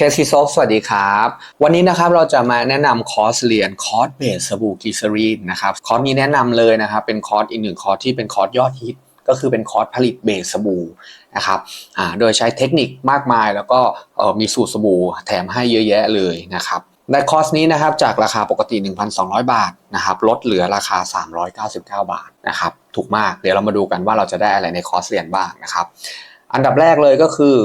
เคสซิโซสวัสดีครับ วันนี้นะครับเราจะมาแนะนำคอร์สเรียนคอร์สเบสสบู่กิซรีนนะครับคอร์สนี้แนะนำเลยนะครับเป็นคอร์สอีกหนึ่งคอร์สที่เป็นคอร์สยอดฮิตก็คือเป็นคอร์สผลิตเบสสบู่นะครับอ่าโดยใช้เทคนิคมากมายแล้วก็มีสูตรสบู่แถมให้เยอะแยะเลยนะครับในคอร์สนี้นะครับจากราคาปกติ 1,200 บาทนะครับลดเหลือราคา 399 บาทนะครับถูกมากเดี๋ยวเรามาดูกันว่าเราจะได้อะไรในคอร์สเรียนบ้างนะครับ อันดับแรกเลยก็คือ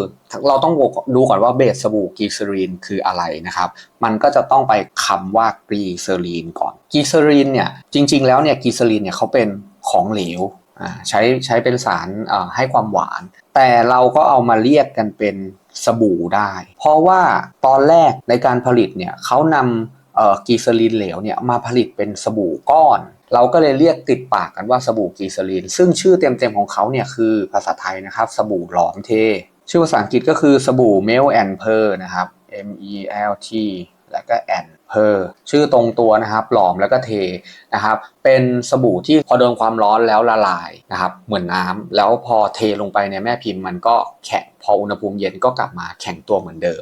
เราต้องดูก่อนว่าเบสสบู่กีเซอรีนคืออะไรนะครับ มันก็จะต้องไปคำว่ากีเซอรีนก่อนกีเซอรีนเนี่ยจริง ๆ แล้วเนี่ยกีเซอรีนเนี่ยเขาเป็นของเหลวใช้ใช้เป็นสารให้ความหวาน แต่เราก็เอามาเรียกกันเป็นสบู่ได้ เพราะว่าตอนแรกในการผลิตเนี่ยเขานำกีเซอรีนเหลวเนี่ยมาผลิตเป็นสบู่ก้อน เราก็เลยเรียกติดปากกันว่าสบู่กีซาลีน ซึ่งชื่อเต็มๆของเขาเนี่ยคือภาษาไทยนะครับ สบู่หลอมเท ชื่อภาษาอังกฤษก็คือสบู่ Mel and Per นะครับ M E L T แล้วก็ and Per ชื่อตรงตัวนะครับหลอมแล้วก็เทนะครับเป็นสบู่ที่พอโดนความร้อนแล้วละลายนะครับเหมือนน้ำแล้วพอเทลงไปในแม่พิมพ์มันก็แข็งพออุณหภูมิเย็นก็กลับมาแข็งตัวเหมือนเดิม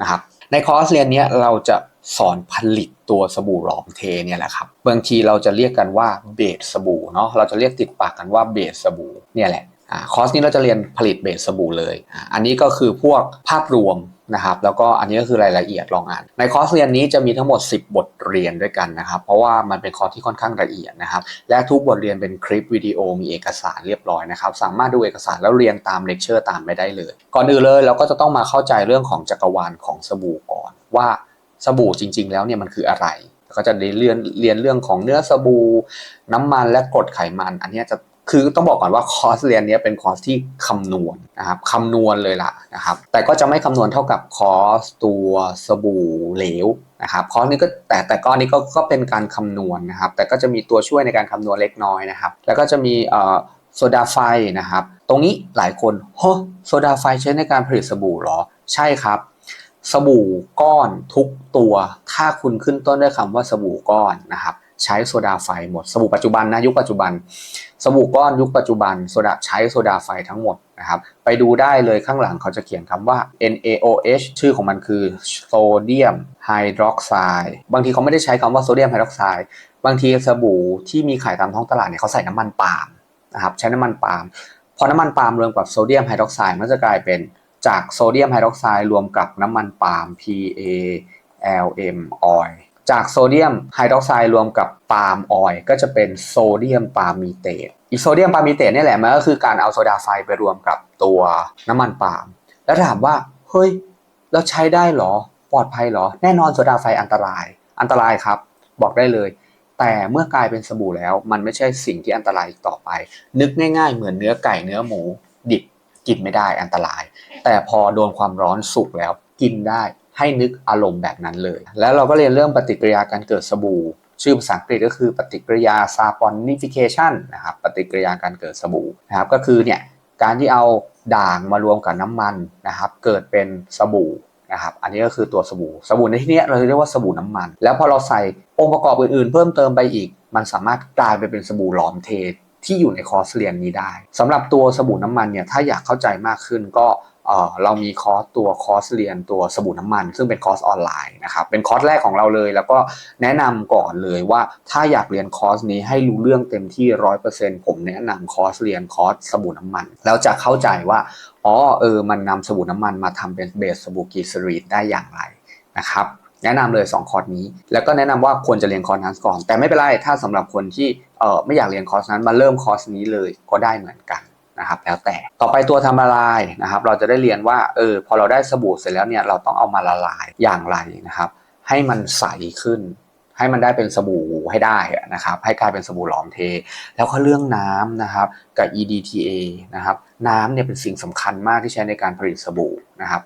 นะครับในคอร์สเรียนนี้เราจะ สอนผลิตตัวสบู่หลอมเทเนี่ยแหละครับบางทีเราจะเรียกกันว่าเบสสบู่เนาะเราจะเรียกติดปากกันว่าเบสสบู่เนี่ยแหละคอร์สนี้เราจะเรียนผลิตเบสสบู่เลย อันนี้ก็คือพวกภาพรวมนะครับแล้วก็อันนี้ก็คือรายละเอียดลองอ่าน ในคอร์สเรียนนี้จะมีทั้งหมด 10 บทเรียนด้วยกันนะครับเพราะว่ามันเป็นคอร์สที่ค่อนข้างละเอียดนะครับและทุกบทเรียนเป็นคลิปวิดีโอมีเอกสารเรียบร้อยนะครับสามารถดูเอกสารแล้วเรียนตามเลคเชอร์ตามไปได้เลย ก่อนอื่นเลยเราก็จะต้องมาเข้าใจเรื่องของจักรวาลของสบู่ก่อนว่า สบู่จริง ๆ แล้วเนี่ยมันคืออะไรก็จะเรียนเรียนเรื่องของเนื้อสบู่น้ำมันและกรดไขมัน อันนี้จะคือต้องบอกก่อนว่าคอร์สเรียนนี้เป็นคอร์สที่คำนวณนะครับคำนวณเลยล่ะนะครับ แต่ก็จะไม่คำนวณเท่ากับคอร์สตัวสบู่เหลวนะครับคอร์สนี้ก็แต่แต่ก้อนนี้ก็ก็เป็นการคำนวณนะครับ แต่ก็จะมีตัวช่วยในการคำนวณเล็กน้อยนะครับ แล้วก็จะมีเอ่อโซดาไฟนะครับ ตรงนี้หลายคนโฮโซดาไฟใช้ในการผลิตสบู่หรอ ใช่ครับ สบู่ก้อนทุกตัว ถ้าคุณขึ้นต้นด้วยคำว่าสบู่ก้อนนะครับ ใช้โซดาไฟหมด สบู่ปัจจุบันนะยุคปัจจุบัน สบู่ก้อนยุคปัจจุบันโซดาใช้โซดาไฟทั้งหมดนะครับ ไปดูได้เลยข้างหลังเขาจะเขียนคำว่า NaOH ชื่อของมันคือโซเดียมไฮดรอกไซด์บางทีเขาไม่ได้ใช้คำว่าโซเดียมไฮดรอกไซด์บางทีสบู่ที่มีขายตามท้องตลาดเนี่ยเขาใส่น้ำมันปาล์มนะครับใช้น้ำมันปาล์มพอน้ำมันปาล์มรวมกับโซเดียมไฮดรอกไซด์มันจะกลายเป็น จากโซเดียมไฮดรอกไซด์รวมกับน้ำมันปาล์ม PALM oil จากโซเดียมไฮดรอกไซด์รวมกับปาล์มออยล์ก็จะเป็นโซเดียมปาล์มีเตตอีโซเดียมปาล์มีเตตนี่แหละมันก็คือการเอาโซดาไฟไปรวมกับตัวน้ำมันปาล์มแล้วถามว่าเฮ้ยแล้วใช้ได้หรอปลอดภัยหรอ แน่นอนโซดาไฟอันตราย อันตรายครับ บอกได้เลย แต่เมื่อกลายเป็นสบู่แล้ว มันไม่ใช่สิ่งที่อันตรายอีกต่อไป นึกง่าย ๆ เหมือนเนื้อไก่เนื้อหมู ดิบ กินไม่ได้อันตราย แต่พอโดนความร้อนสุกแล้วกินได้ให้นึกอารมณ์แบบนั้นเลย แล้วเราก็เรียนเรื่องปฏิกิริยาการเกิดสบู่ ชื่อภาษาอังกฤษก็คือปฏิกิริยา saponification นะครับปฏิกิริยาการเกิดสบู่นะครับก็คือเนี่ยการที่เอาด่างมารวมกับน้ำมันนะครับเกิดเป็นสบู่นะครับอันนี้ก็คือตัวสบู่สบู่ในที่นี้เราเรียกว่าสบู่น้ำมัน แล้วพอเราใส่องค์ประกอบอื่นๆ เพิ่มเติมไปอีก มันสามารถกลายไปเป็นสบู่หลอมเท ที่อยู่ในคอร์สเรียนนี้ได้สำหรับตัวสบู่น้ำมันเนี่ยถ้าอยากเข้าใจมากขึ้นก็เรามีคอร์สตัวคอร์สเรียนตัวสบู่น้ำมัน ซึ่งเป็นคอร์สออนไลน์นะครับเป็นคอร์สแรกของเราเลย แล้วก็แนะนำก่อนเลยว่าถ้าอยากเรียนคอร์สนี้ให้รู้เรื่องเต็มที่ร้อยเปอร์เซ็นต์ผมแนะนำคอร์สเรียนคอร์สสบู่น้ำมัน แล้วจะเข้าใจว่าอ๋อเออมันนำสบู่น้ำมันมาทำเป็นเบสสบู่กีซรีนได้อย่างไรนะครับแนะนำเลย 2 คอร์สนี้ แล้วก็แนะนำว่าควรจะเรียนคอร์สนั้นก่อน แต่ไม่เป็นไร ถ้าสำหรับคนที่ เออไม่อยากเรียนคอร์สนั้นมาเริ่มคอร์สนี้เลยก็ได้เหมือนกันนะครับแล้วแต่ต่อไปตัวทำละลายนะครับ เราจะได้เรียนว่าเออพอเราได้สบู่เสร็จแล้วเนี่ยเราต้องเอามาละลายอย่างไรนะครับ ให้มันใสขึ้น ให้มันได้เป็นสบู่ให้ได้นะครับให้กลายเป็นสบู่หลอมเท แล้วก็เรื่องน้ำนะครับกับ EDTA นะครับน้ำเนี่ยเป็นสิ่งสำคัญมากที่ใช้ในการผลิตสบู่นะครับ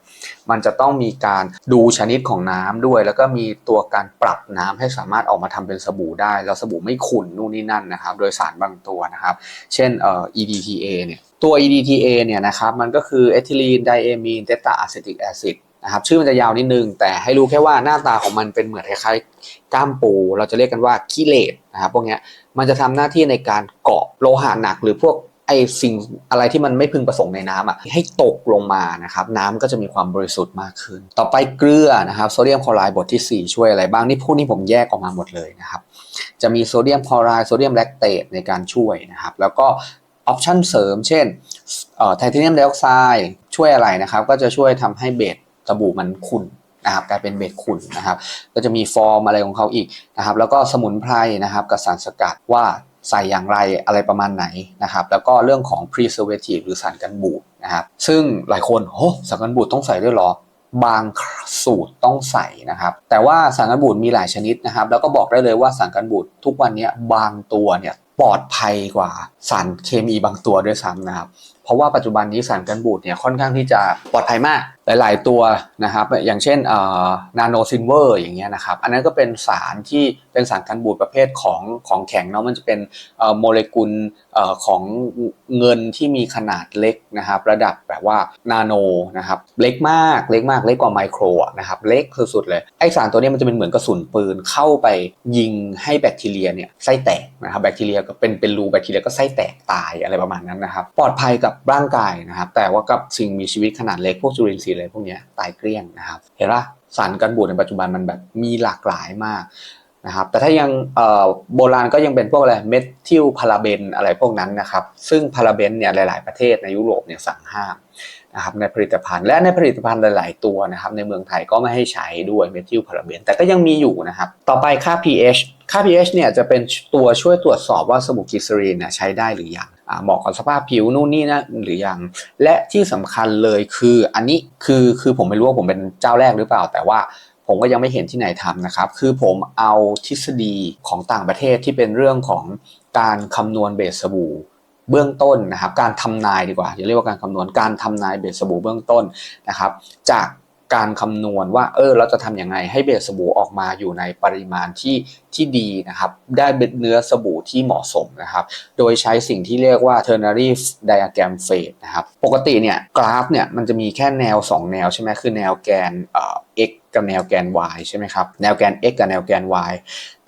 มันจะต้องมีการดูชนิดของน้ำด้วย แล้วก็มีตัวการปรับน้ำให้สามารถออกมาทำเป็นสบู่ได้ แล้วสบู่ไม่ขุ่นนู่นนี่นั่นนะครับ โดยสารบางตัวนะครับ เช่นเอ่อ EDTA เนี่ยตัว EDTA เนี่ยนะครับมันก็คือเอทิลีนไดเอมีนเตตาอะเซติกแอซิด นะครับชื่อมันจะยาวนิดนึง แต่ให้รู้แค่ว่าหน้าตาของมันเป็นเหมือนคล้ายๆก้ามปู เราจะเรียกกันว่าคิเลตนะครับพวกนี้มันจะทำหน้าที่ในการเกาะโลหะหนัก หรือพวกไอสิ่งอะไรที่มันไม่พึงประสงค์ในน้ำอะให้ตกลงมานะครับน้ำก็จะมีความบริสุทธิ์มากขึ้น ต่อไปเกลือนะครับโซเดียมคลอไรด์บทที่ 4 ช่วยอะไรบ้างนี่พวกนี้ผมแยกออกมาหมดเลยนะครับจะมีโซเดียมคลอไรด์โซเดียมแลคเตตในการช่วยนะครับแล้วก็ออปชันเสริม เช่นไทเทเนียมไดออกไซด์ช่วยอะไรนะครับก็จะช่วยทำให้เบส สบู่มันขุ่นนะครับกลายเป็นเบสขุ่นนะครับ ก็จะมีฟอร์มอะไรของเขาอีกนะครับ แล้วก็สมุนไพรนะครับกับสารสกัดว่าใส่อย่างไรอะไรประมาณไหนนะครับ แล้วก็เรื่องของ preservative หรือสารกันบูดนะครับซึ่งหลายคนโอ้สารกันบูดต้องใส่ด้วยหรอบางสูตรต้องใส่นะครับ แต่ว่าสารกันบูดมีหลายชนิดนะครับ แล้วก็บอกได้เลยว่าสารกันบูดทุกวันนี้บางตัวเนี่ยปลอดภัยกว่าสารเคมีบางตัวด้วยซ้ำนะครับเพราะว่าปัจจุบันนี้สารกันบูดเนี่ยค่อนข้างที่จะปลอดภัยมาก หลาย ๆ ตัวนะครับอย่างเช่นนาโนซินเวอร์อย่างเงี้ยนะครับอันนั้นก็เป็นสารที่เป็นสารกันบูดประเภทของของแข็งเนาะมันจะเป็นโมเลกุลของเงินที่มีขนาดเล็กนะครับระดับแบบว่านาโนนะครับเล็กมากเล็กมากเล็กกว่าไมโครนะครับเล็กสุดๆเลยไอสารตัวนี้มันจะเป็นเหมือนกระสุนปืนเข้าไปยิงให้แบคทีเรียเนี่ยไส้แตกนะครับแบคทีเรียก็เป็นเป็นรูแบคทีเรียก็ไส้แตกตายอะไรประมาณนั้นนะครับปลอดภัยกับร่างกายนะครับ แต่ว่ากับสิ่งมีชีวิตขนาดเล็กพวกจุลินทรีย์อะไรพวกนี้ตายเกลี้ยงนะครับ เห็นปะสารกันบูดในปัจจุบันมันแบบมีหลากหลายมากนะครับแต่ถ้ายังโบราณก็ยังเป็นพวกอะไรเมทิลพาราเบนอะไรพวกนั้นนะครับซึ่งพาราเบนเนี่ยหลาย ๆประเทศในยุโรปเนี่ยสั่งห้ามนะครับในผลิตภัณฑ์และในผลิตภัณฑ์หลาย ๆ ตัวนะครับในเมืองไทยก็ไม่ให้ใช้ด้วยเมทิลพาราเบนแต่ก็ยังมีอยู่นะครับต่อไปค่า pH ค่า pH เนี่ยจะเป็นตัวช่วยตรวจสอบว่าสบู่กิสรีนใช้ได้หรือยัง เหมาะกับสภาพผิวนู่นนี่นะหรือยัง และที่สำคัญเลยคืออันนี้คือคือผมไม่รู้ว่าผมเป็นเจ้าแรกหรือเปล่า แต่ว่าผมก็ยังไม่เห็นที่ไหนทำนะครับ คือผมเอาทฤษฎีของต่างประเทศที่เป็นเรื่องของการคำนวณเบสสบู่เบื้องต้นนะครับ การทำนายดีกว่าอย่าเรียกว่าการคำนวณการทำนายเบสสบู่เบื้องต้นนะครับ จาก การคำนวณว่าเออเราจะทำยังไงให้เบสสบู่ออกมาอยู่ในปริมาณที่ที่ดีนะครับ ได้เเนื้อสบู่ที่เหมาะสมนะครับ โดยใช้สิ่งที่เรียกว่า ternary diagram phase นะครับ ปกติเนี่ยกราฟเนี่ยมันจะมีแค่แนว 2 แนวใช่ไหมคือแนวแกนเอ่อ x กับแนวแกน y ใช่ไหมครับ แนวแกน x กับแนวแกน y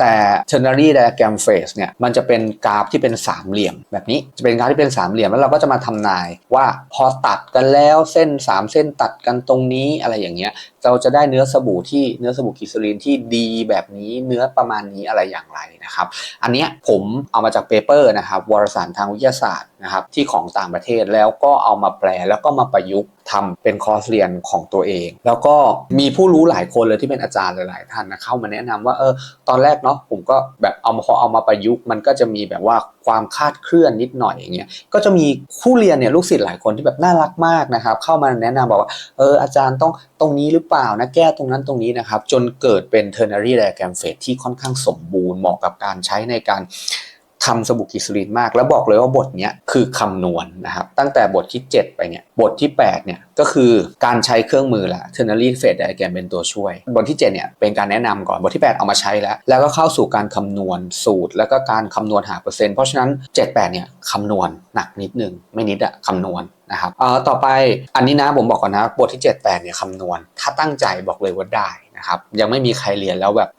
แต่ ternary diagram phase เนี่ยมันจะเป็นกราฟที่เป็นสามเหลี่ยม แบบนี้จะเป็นกราฟที่เป็นสามเหลี่ยมแล้วเราก็จะมาทำนายว่าพอตัดกันแล้วเส้น 3 เส้นตัดกันตรงนี้อะไรอย่างเงี้ยเราจะได้เนื้อสบู่ที่เนื้อสบู่กิสลีนที่ดีแบบนี้เนื้อประมาณนี้อะไรอย่างไรนะครับอันเนี้ยผมเอามาจากเปเปอร์นะครับวารสารทางวิทยาศาสตร์นะครับที่ของต่างประเทศแล้วก็เอามาแปลแล้วก็มาประยุกต์ทำเป็นคอร์สเรียนของตัวเอง แล้วก็มีผู้รู้หลายคนเลยที่เป็นอาจารย์หลาย ๆ ท่านนะเข้ามาแนะนำว่าเออตอนแรกเนาะผมก็แบบเอามาพอเอามาประยุกต์มันก็จะมีแบบว่าความคาดเคลื่อนนิดหน่อยอย่างเงี้ยก็จะมีคู่เรียนเนี่ยลูกศิษย์หลายคนที่แบบน่ารักมากนะครับเข้ามาแนะนำบอกว่าเอออาจารย์ต้องตรงนี้หรือเปล่านะแก้ตรงนั้นตรงนี้นะครับจนเกิดเป็น ternary diagram phase ที่ค่อนข้างสมบูรณ์เหมาะกับการใช้ในการ ทำสบู่กิสลีนมาก แล้วบอกเลยว่าบทนี้คือคำนวณนนะครับตั้งแต่บทที่ 7 ไปเนี่ยบทที่ 8 เนี่ยก็คือการใช้เครื่องมือละ ternary phase diagram เป็นตัวช่วย บทที่ 7 เนี่ยเป็นการแนะนำก่อนบทที่ 8 เอามาใช้แล้ว แล้วก็เข้าสู่การคำนวณสูตร แล้วก็การคำนวณหาเปอร์เซ็นต์เพราะฉะนั้น 7-8 เนี่ยคำนวณหนักนิดนึง ไม่นิดอะคำนวณนะครับเอ่อต่อไปอันนี้นะผมบอกก่อนนะบทที่ 7 8 เนี่ยคำนวณ ถ้าตั้งใจบอกเลยว่าได้ นะครับยังไม่มีใครเรียนแล้วแบบ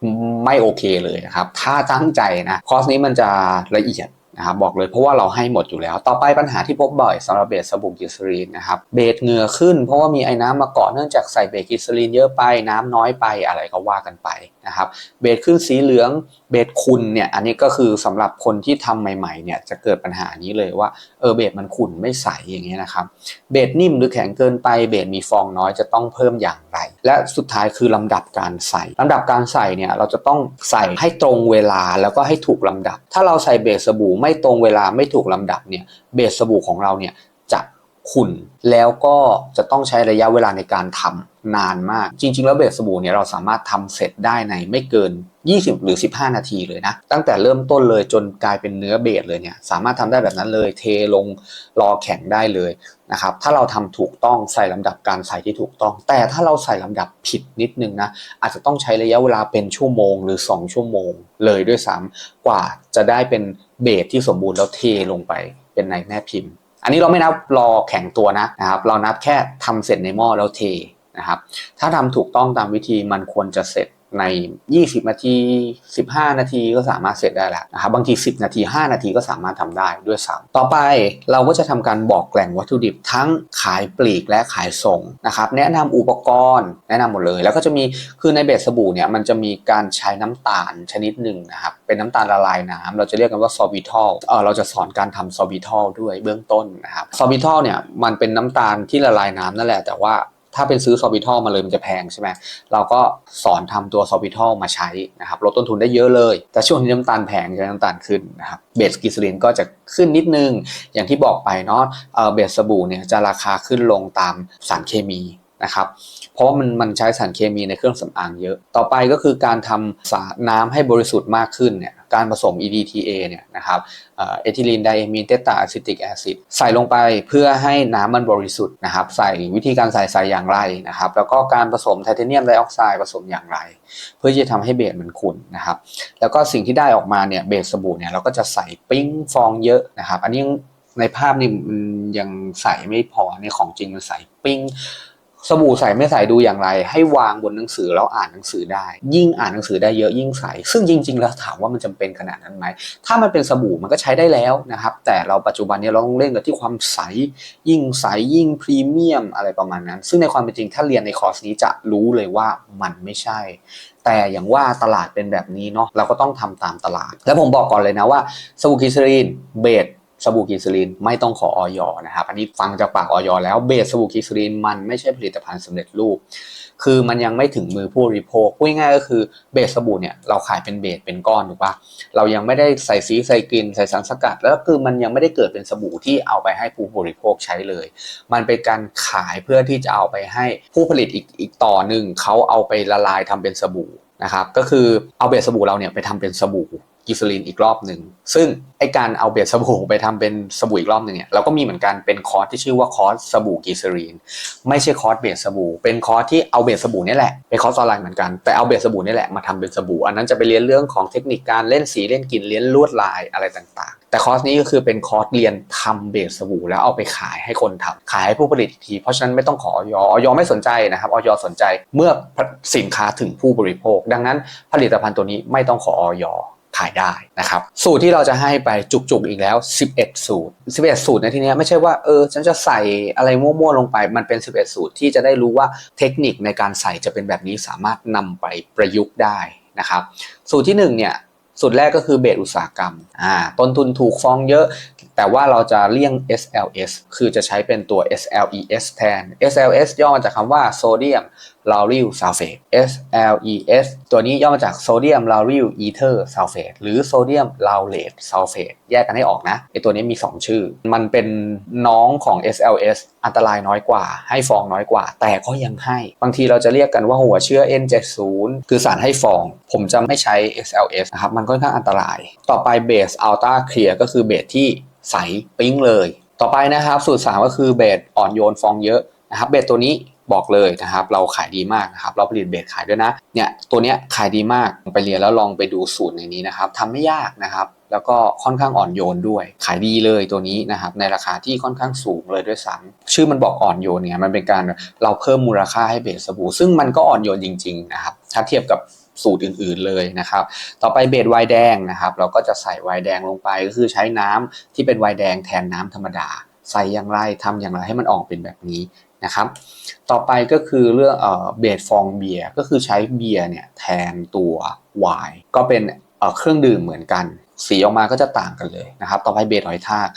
ไม่โอเคเลยนะครับถ้าตั้งใจนะคอร์สนี้มันจะละเอียด นะครับบอกเลยเพราะว่าเราให้หมดอยู่แล้ว ต่อไปปัญหาที่พบบ่อยสำหรับเบสสบู่กิสรีนนะครับเบสเหงื่อขึ้นเพราะว่ามีไอ้น้ำมาเกาะเนื่องจากใส่เบสกิสรีนเยอะไปน้ำน้อยไปอะไรก็ว่ากันไปนะครับเบสขึ้นสีเหลืองเบสขุ่นเนี่ยอันนี้ก็คือสำหรับคนที่ทำใหม่ๆเนี่ยจะเกิดปัญหานี้เลยว่าเออเบสมันขุ่นไม่ใสอย่างเงี้ยนะครับเบสนิ่มหรือแข็งเกินไปเบสมีฟองน้อยจะต้องเพิ่มอย่างไร และสุดท้ายคือลำดับการใส่ลำดับการใส่เนี่ยเราจะต้องใส่ให้ตรงเวลาแล้วก็ให้ถูกลำดับ ถ้าเราใส่เบสสบู่ไไม่ตรงเวลาไม่ถูกลำดับเนี่ยเบสสบู่ของเราเนี่ย ขุ่นแล้วก็จะต้องใช้ระยะเวลาในการทำนานมาก จริง ๆ แล้วเบสสบู่เนี่ยเราสามารถทำเสร็จได้ในไม่เกิน 20 หรือ 15 นาทีเลยนะ ตั้งแต่เริ่มต้นเลยจนกลายเป็นเนื้อเบสเลยเนี่ยสามารถทำได้แบบนั้นเลยเทลงรอแข็งได้เลยนะครับถ้าเราทำถูกต้องใส่ลำดับการใส่ที่ถูกต้อง แต่ถ้าเราใส่ลำดับผิดนิดนึงนะอาจจะต้องใช้ระยะเวลาเป็นชั่วโมงหรือ 2 ชั่วโมงเลยด้วยซ้ำกว่าจะได้เป็นเบสที่สมบูรณ์แล้วเทลงไปเป็นในแม่พิมพ์ อันนี้เราไม่นับรอแข็งตัวนะนะครับ เรานับแค่ทำเสร็จในหม้อแล้วเทนะครับ ถ้าทำถูกต้องตามวิธีมันควรจะเสร็จ ใน 20 นาที 15 นาทีก็สามารถเสร็จได้แล้วนะครับบางที 10 นาที 5 นาทีก็สามารถทำได้ด้วยซ้ำต่อไปเราก็จะทำการบอกแหล่งวัตถุดิบทั้งขายปลีกและขายส่งนะครับแนะนำอุปกรณ์ แนะนำหมดเลย แล้วก็จะมีคือในเบสสบู่เนี่ยมันจะมีการใช้น้ำตาลชนิดหนึ่งนะครับเป็นน้ำตาลละลายน้ำเราจะเรียกกันว่าซอบิทอลเออเราจะสอนการทำซอบิทอลด้วยเบื้องต้นนะครับซอบิทอลเนี่ยมันเป็นน้ำตาลที่ละลายน้ำนั่นแหละแต่ว่า ถ้าเป็นซื้อซอบิทอลมาเลยมันจะแพงใช่ไหมเราก็สอนทำตัวซอบิทอลมาใช้นะครับลดต้นทุนได้เยอะเลย แต่ช่วงนี้น้ำตาลแพงใช้น้ำตาลขึ้นนะครับเบสกิสลินก็จะขึ้นนิดนึง อย่างที่บอกไปเนาะเบสสบู่เนี่ยจะราคาขึ้นลงตามสารเคมีนะครับเพราะมันมันใช้สารเคมีในเครื่องสำอางเยอะ ต่อไปก็คือการทำสารน้ำให้บริสุทธิ์มากขึ้นเนี่ย การผสม EDTA เนี่ยนะครับเอทิลีนไดเอมีนเตตาอะซิติกแอซิดใส่ลงไปเพื่อให้น้ำมันบริสุทธิ์นะครับ ใส่วิธีการใส่ใส่อย่างไรนะครับ แล้วก็การผสมไทเทเนียมไดออกไซด์ผสมอย่างไร เพื่อจะทำให้เบสมันขุ่นนะครับ แล้วก็สิ่งที่ได้ออกมาเนี่ยเบสสบู่เนี่ยเราก็จะใส่ปิ้งฟองเยอะนะครับ อันนี้ในภาพนี่มันยังใส่ไม่พอในของจริงมันใส่ปิ้ง สบู่ใสไม่ใสดูอย่างไร ให้วางบนหนังสือแล้วอ่านหนังสือได้ ยิ่งอ่านหนังสือได้เยอะยิ่งใส ซึ่งจริง ๆ แล้วถามว่ามันจำเป็นขนาดนั้นไหม ถ้ามันเป็นสบู่มันก็ใช้ได้แล้วนะครับ แต่เราปัจจุบันนี้เราต้องเล่นกันที่ความใส ยิ่งใสยิ่งพรีเมียมอะไรประมาณนั้น ซึ่งในความเป็นจริงถ้าเรียนในคอร์สนี้จะรู้เลยว่ามันไม่ใช่ แต่อย่างว่าตลาดเป็นแบบนี้เนาะเราก็ต้องทำตามตลาด แล้วผมบอกก่อนเลยนะว่าสบู่กิซรีนเบส สบู่กินซูลินไม่ต้องขอออยนะครับ อันนี้ฟังจากปากออยแล้วเบสสบู่กินซูลินมันไม่ใช่ผลิตภัณฑ์สำเร็จรูป คือมันยังไม่ถึงมือผู้บริโภคพูดง่ายก็คือเบสสบู่เนี่ยเราขายเป็นเบสเป็นก้อนถูกปะเรายังไม่ได้ใส่สีใส่กลิ่นใส่สารสกัด แล้วคือมันยังไม่ได้เกิดเป็นสบู่ที่เอาไปให้ผู้บริโภคใช้เลย มันเป็นการขายเพื่อที่จะเอาไปให้ผู้ผลิตอีกอีกต่อหนึ่งเขาเอาไปละลายทำเป็นสบู่นะครับก็คือเอาเบสสบู่เราเนี่ยไปทำเป็นสบู่ กิฟลินอีกรอบหนึ่ง ซึ่งไอการเอาเบสสบู่ไปทำเป็นสบู่อีกรอบหนึ่งเนี่ยเราก็มีเหมือนกันเป็นคอร์สที่ชื่อว่าคอร์สสบู่กิฟลินไม่ใช่คอร์สเบสสบู่เป็นคอร์สที่เอาเบสสบู่นี่แหละเป็นคอร์สออนไลน์เหมือนกันแต่เอาเบสสบู่นี่แหละมาทำเป็นสบู่อันนั้นจะไปเรียนเรื่องของเทคนิคการเล่นสีเล่นกลิ่นเล่นลวดลายอะไรต่างๆ แต่คอร์สนี้ก็คือเป็นคอร์สเรียนทำเบสสบู่แล้วเอาไปขายให้คนทำขายให้ผู้ผลิตอีกที เพราะฉะนั้นไม่ต้องขอออยออยไม่สนใจนะครับออยสนใจเมื่อสินค้าถึงผู้บริโภค ดังนั้นผลิตภัณฑ์ตัวนี้ไม่ต้องขอออย ขายได้นะครับสูตรที่เราจะให้ไปจุกๆอีกแล้ว 11 สูตร 11 สูตรในที่นี้ไม่ใช่ว่าเออฉันจะใส่อะไรมั่วๆลงไปมันเป็น 11 สูตรที่จะได้รู้ว่าเทคนิคในการใส่จะเป็นแบบนี้สามารถนำไปประยุกต์ได้นะครับสูตรที่1เนี่ยสูตรแรกก็คือเบสอุตสาหกรรมอ่าต้นทุนถูกฟองเยอะ แต่ว่าเราจะเลี่ยง SLS คือจะใช้เป็นตัว SLES แทน SLS ย่อมาจากคำว่าโซเดียม lauryl sulfate SLES ตัวนี้ย่อมาจากโซเดียม lauryl ether sulfate หรือโซเดียม laurate sulfate แยกกันให้ออกนะไอตัวนี้มี 2 ชื่อ มันเป็นน้องของ SLS อันตรายน้อยกว่า ให้ฟองน้อยกว่า แต่ก็ยังให้ บางทีเราจะเรียกกันว่าหัวเชื้อ N70 คือสารให้ฟอง ผมจะไม่ใช้ SLS นะครับ มันค่อนข้างอันตราย ต่อไปเบส ultra clear ก็คือเบสที่ ใสปิ๊งเลย ต่อไปนะครับสูตร 3 ก็คือเบสอ่อนโยนฟองเยอะนะครับเบสตัวนี้บอกเลยนะครับเราขายดีมากนะครับเราผลิตเบสขายด้วยนะเนี่ยตัวเนี้ยขายดีมากไปเรียนแล้วลองไปดูสูตรในนี้นะครับทำไม่ยากนะครับแล้วก็ค่อนข้างอ่อนโยนด้วย ขายดีเลยตัวนี้นะครับในราคาที่ค่อนข้างสูงเลยด้วยซ้ำชื่อมันบอกอ่อนโยนเนี่ยมันเป็นการเราเพิ่มมูลค่าให้เบสสบู่ซึ่งมันก็อ่อนโยนจริงๆนะครับถ้าเทียบกับ สูตรอื่นๆเลยนะครับ ต่อไปเบสไวน์แดงนะครับ เราก็จะใส่ไวน์แดงลงไปก็คือใช้น้ำที่เป็นไวน์แดงแทนน้ำธรรมดา ใส่อย่างไรทำอย่างไรให้มันออกเป็นแบบนี้นะครับ ต่อไปก็คือเรื่องเอ่อเบสฟองเบียร์ก็คือใช้เบียร์เนี่ยแทนตัวไวน์ก็เป็นเครื่องดื่มเหมือนกันสีออกมาก็จะต่างกันเลยนะครับ ต่อไปเบสหอยทาก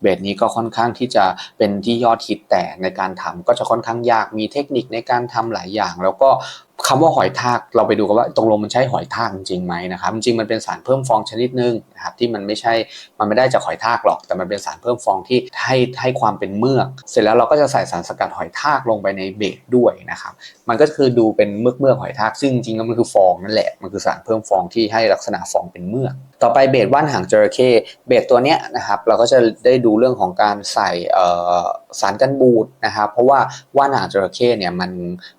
เบสนี้ก็ค่อนข้างที่จะเป็นที่ยอดฮิตแต่ในการทำก็จะค่อนข้างยาก มีเทคนิคในการทำหลายอย่าง แล้วก็ คำว่าหอยทากเราไปดูกันว่าตรงลงมันใช่หอยทากจริงไหมนะครับจริงมันเป็นสารเพิ่มฟองชนิดหนึงนะครับที่มันไม่ใช่มันไม่ได้จากหอยทากหรอก แต่มันเป็นสารเพิ่มฟองที่ให้ให้ความเป็นเมือก เสร็จแล้วเราก็จะใส่สารสกัดหอยทากลงไปในเบรด้วยนะครับมันก็คือดูเป็นเมือกเมือกหอยทากซึ่งจริงๆแล้วมันคือฟองนั่นแหละมันคือสารเพิ่มฟองที่ให้ลักษณะฟองเป็นเมือก ต่อไปเบสว่านหางจระเข้เบสตัวเนี้ยนะครับเราก็จะได้ดูเรื่องของการใส่สารกันบูดนะครับ เพราะว่าว่านหางจระเข้เนี่ยมัน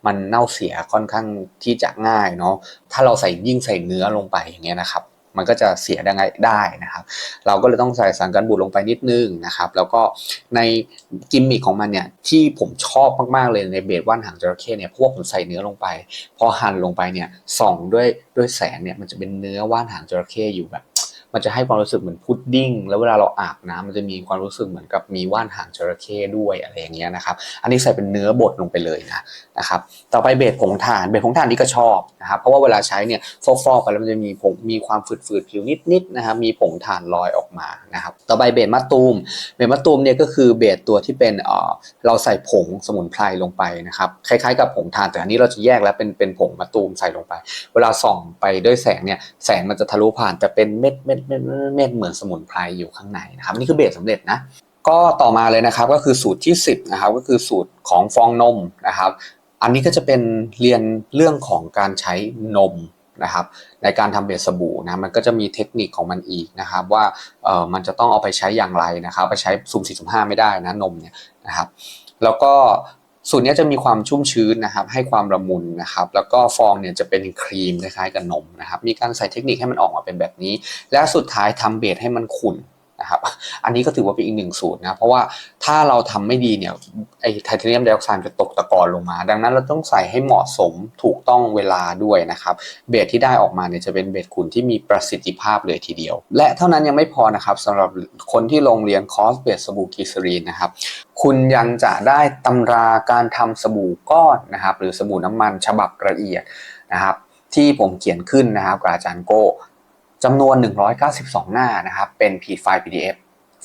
มันเน่าเสียค่อนข้างที่จะง่ายเนาะถ้าเราใส่ยิ่งใส่เนื้อลงไปอย่างเงี้ยนะครับ มันก็จะเสียได้ได้นะครับ เราก็เลยต้องใส่สารกันบูดลงไปนิดนึงนะครับ แล้วก็ในกิมมิคของมันเนี่ยที่ผมชอบมากๆเลยในเบสว่านหางจระเข้เนี่ยเพราะวกผมใส่เนื้อลงไป พอหั่นลงไปเนี่ยส่องด้วยด้วยแสงเนี่ยมันจะเป็นเนื้อว่านหางจระเข้อยู่แบบ มันจะให้ความรู้สึกเหมือนพุดดิ้ง แล้วเวลาเราอาบน้ำมันจะมีความรู้สึกเหมือนกับมีว่านหางจระเข้ด้วยอะไรอย่างเงี้ยนะครับ อันนี้ใส่เป็นเนื้อบดลงไปเลยนะนะครับ ต่อไปเบสผงถ่านเบสผงถ่านนี่ก็ชอบนะครับ เพราะว่าเวลาใช้เนี่ยฟอกๆไปแล้วมันจะมีผงมีความฝืดๆผิวนิดๆนะครับ มีผงถ่านลอยออกมานะครับ ต่อไปเบสมะตูม เบสมะตูมเนี่ยก็คือเบสตัวที่เป็นเอ่อเราใส่ผงสมุนไพรลงไปนะครับ คล้ายๆกับผงถ่านแต่อันนี้เราจะแยกแล้วเป็นเป็นผงมะตูมใส่ลงไป เวลาส่องไปด้วยแสงเนี่ยแสงมันจะทะลุผ่านแต่เป็นเม็ดเม็ดดเม็ดเม็ดเหมือนสมุนไพรอยู่ข้างในนะครับนี่คือเบสสำเร็จนะก็ต่อมาเลยนะครับก็คือสูตรที่ 10นะครับก็คือสูตรของฟองนมนะครับอันนี้ก็จะเป็นเรียนเรื่องของการใช้นมนะครับในการทำเบสสบู่นะมันก็จะมีเทคนิคของมันอีกนะครับว่าเออมันจะต้องเอาไปใช้อย่างไรนะครับไปใช้สุ่มสี่สุ่มห้าไม่ได้นะนมเนี่ยนะครับแล้วก็ สูตรนี้จะมีความชุ่มชื้นนะครับ ให้ความละมุนนะครับ แล้วก็ฟองเนี่ยจะเป็นครีมคล้ายๆกับนมนะครับ มีการใส่เทคนิคให้มันออกมาเป็นแบบนี้ และสุดท้ายทำเบสให้มันขุ่น นะครับ อันนี้ก็ถือว่าเป็นอีกหนึ่งสูตรนะเพราะว่าถ้าเราทำไม่ดีเนี่ยไอไทเทเนียมไดออกไซด์จะตกตะกอนลงมา ดังนั้นเราต้องใส่ให้เหมาะสมถูกต้องเวลาด้วยนะครับ เบสที่ได้ออกมาเนี่ยจะเป็นเบสขุ่นที่มีประสิทธิภาพเลยทีเดียว และเท่านั้นยังไม่พอนะครับสำหรับคนที่ลงเรียนคอร์สเบสสบู่กีซรีนนะครับคุณยังจะได้ตำราการทำสบู่ก้อนนะครับ หรือสบู่น้ำมันฉบับละเอียดนะครับที่ผมเขียนขึ้นนะครับกับอาจารย์โก้ จำนวน 192 หน้านะครับ เป็นพีไฟล์ PDF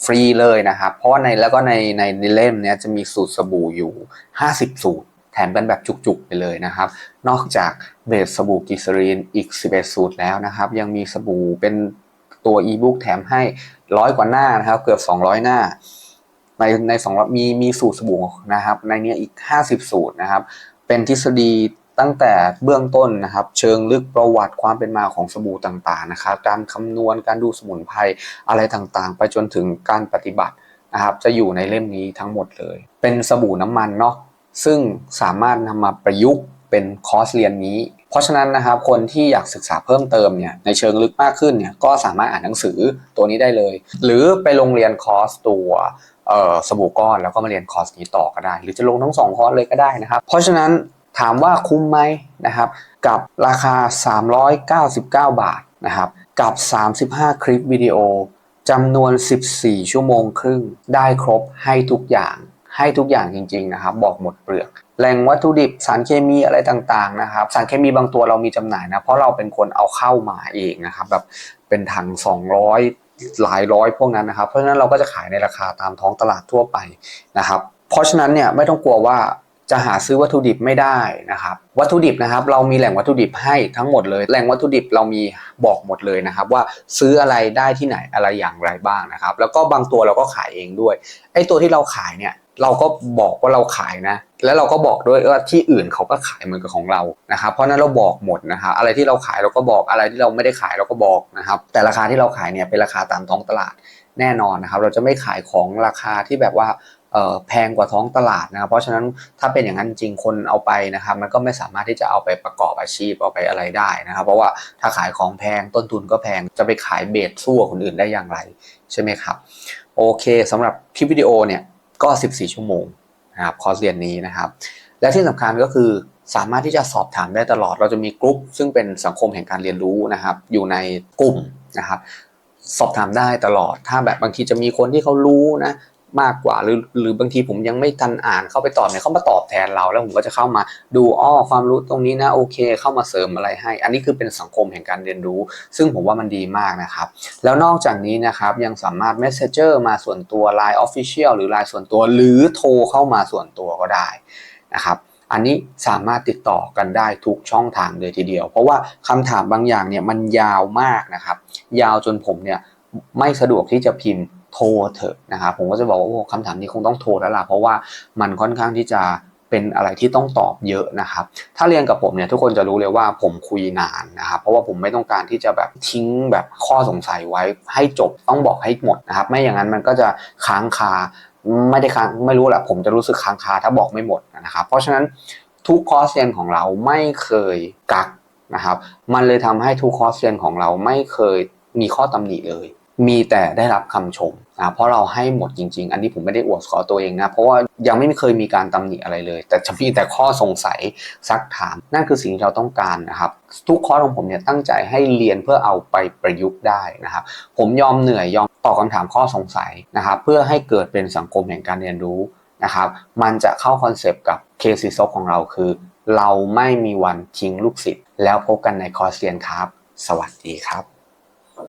ฟรีเลยนะครับ เพราะว่าในแล้วก็ในในเล่มเนี้ยจะมีสูตรสบู่อยู่ 50 สูตร แถมเป็นแบบจุกๆไปเลยนะครับ นอกจากเบสสบู่กิซารีนอีก 11 สูตรแล้วนะครับ ยังมีสบู่เป็นตัวอีบุ๊กแถมให้ร้อยกว่าหน้านะครับ เกือบ 200 หน้า ในในสองมีมีสูตรสบู่นะครับ ในเนี้ยอีก 50 สูตรนะครับ เป็นทฤษฎี ตั้งแต่เบื้องต้นนะครับ เชิงลึกประวัติความเป็นมาของสบู่ต่างๆนะครับการคำนวณการดูสมุนไพรอะไรต่างๆ ไปจนถึงการปฏิบัตินะครับ จะอยู่ในเล่มนี้ทั้งหมดเลย เป็นสบู่น้ำมันเนาะซึ่งสามารถนำมาประยุกต์เป็นคอร์สเรียนนี้ เพราะฉะนั้นนะครับคนที่อยากศึกษาเพิ่มเติมเนี่ยในเชิงลึกมากขึ้นเนี่ยก็สามารถอ่านหนังสือตัวนี้ได้เลย หรือไปลงเรียนคอร์สตัวสบู่ก้อนแล้วก็มาเรียนคอร์สนี้ต่อก็ได้ หรือจะลงทั้งสองคอร์สเลยก็ได้นะครับ เพราะฉะนั้น ถามว่าคุ้มไหมนะครับ กับราคา 399 บาทนะครับ กับ 35 คลิปวิดีโอจำนวน 14 ชั่วโมงครึ่ง ได้ครบให้ทุกอย่างให้ทุกอย่างจริง ๆ นะครับ บอกหมดเปลือก แหล่งวัตถุดิบสารเคมีอะไรต่างๆนะครับ สารเคมีบางตัวเรามีจำหน่ายนะ เพราะเราเป็นคนเอาเข้ามาเองนะครับ แบบเป็นถัง 200 หลายร้อยพวกนั้นนะครับ เพราะฉะนั้นเราก็จะขายในราคาตามท้องตลาดทั่วไปนะครับ เพราะฉะนั้นเนี่ยไม่ต้องกลัวว่า จะหาซื้อวัตถุดิบไม่ได้นะครับวัตถุดิบนะครับ เรามีแหล่งวัตถุดิบให้ทั้งหมดเลย แหล่งวัตถุดิบเรามีบอกหมดเลยนะครับ ว่าซื้ออะไรได้ที่ไหนอะไรอย่างไรบ้างนะครับ แล้วก็บางตัวเราก็ขายเองด้วยไอ้ตัวที่เราขายเนี่ยเราก็บอกว่าเราขายนะ แล้วเราก็บอกด้วยว่าที่อื่นเขาก็ขายเหมือนกับของเรานะครับ เพราะนั้นเราบอกหมดนะครับอะไรที่เราขายเราก็บอกอะไรที่เราไม่ได้ขายเราก็บอกนะครับ แต่ราคาที่เราขายเนี่ยเป็นราคาตามท้องตลาดแน่นอนนะครับ เราจะไม่ขายของราคาที่แบบว่า แพงกว่าท้องตลาดนะครับเพราะฉะนั้นถ้าเป็นอย่างนั้นจริงคนเอาไปนะครับ มันก็ไม่สามารถที่จะเอาไปประกอบอาชีพเอาไปอะไรได้นะครับ เพราะว่าถ้าขายของแพงต้นทุนก็แพงจะไปขายเบสสู้คนอื่นได้อย่างไรใช่ไหมครับโอเคสำหรับคลิปวิดีโอเนี่ยก็ 14 ชั่วโมงนะครับคอร์สเรียนนี้นะครับ และที่สำคัญก็คือสามารถที่จะสอบถามได้ตลอด เราจะมีกลุ่มซึ่งเป็นสังคมแห่งการเรียนรู้นะครับ อยู่ในกลุ่มนะครับ สอบถามได้ตลอด ถ้าแบบบางทีจะมีคนที่เขารู้นะ มากกว่า หรือหรือบางทีผมยังไม่ทันอ่านเข้าไปตอบเนี่ยเขามาตอบแทนเรา แล้วผมก็จะเข้ามาดูอ้อความรู้ตรงนี้นะโอเค เข้ามาเสริมอะไรให้ อันนี้คือเป็นสังคมแห่งการเรียนรู้ ซึ่งผมว่ามันดีมากนะครับ แล้วนอกจากนี้นะครับยังสามารถ Messenger มาส่วนตัว Line Official หรือ Line ส่วนตัว หรือโทรเข้ามาส่วนตัวก็ได้นะครับอันนี้สามารถติดต่อกันได้ทุกช่องทางเลยทีเดียว เพราะว่าคำถามบางอย่างเนี่ยมันยาวมากนะครับ ยาวจนผมเนี่ยไม่สะดวกที่จะพิมพ์ โทรเถอะนะครับผมก็จะบอกว่าโอ้คำถามนี้คงต้องโทรแล้วล่ะเพราะว่ามันค่อนข้างที่จะเป็นอะไรที่ต้องตอบเยอะนะครับ ถ้าเรียนกับผมเนี่ยทุกคนจะรู้เลยว่าผมคุยนานนะครับ เพราะว่าผมไม่ต้องการที่จะแบบทิ้งแบบข้อสงสัยไว้ให้จบต้องบอกให้หมดนะครับ ไม่อย่างนั้นมันก็จะค้างคาไม่ได้ค้างไม่รู้แหละผมจะรู้สึกค้างคาถ้าบอกไม่หมดนะครับ เพราะฉะนั้นทุกคอร์สเรียนของเราไม่เคยกักนะครับ มันเลยทำให้ทุกคอร์สเรียนของเราไม่เคยมีข้อตำหนิเลย มีแต่ได้รับคำชมนะเพราะเราให้หมดจริง ๆ อันนี้ผมไม่ได้อวดสกอตัวเองนะ เพราะว่ายังไม่เคยมีการตำหนิอะไรเลย แต่จะมีแต่ข้อสงสัยซักถาม นั่นคือสิ่งที่เราต้องการนะครับ ทุกคอของผมเนี่ยตั้งใจให้เรียนเพื่อเอาไปประยุกต์ได้นะครับ ผมยอมเหนื่อยยอมตอบคำถามข้อสงสัยนะครับเพื่อให้เกิดเป็นสังคมแห่งการเรียนรู้นะครับมันจะเข้าคอนเซปต์กับเคสิซอของเราคือ เราไม่มีวันทิ้งลูกศิษย์แล้วพบกันในคอร์สเรียนครับ สวัสดีครับ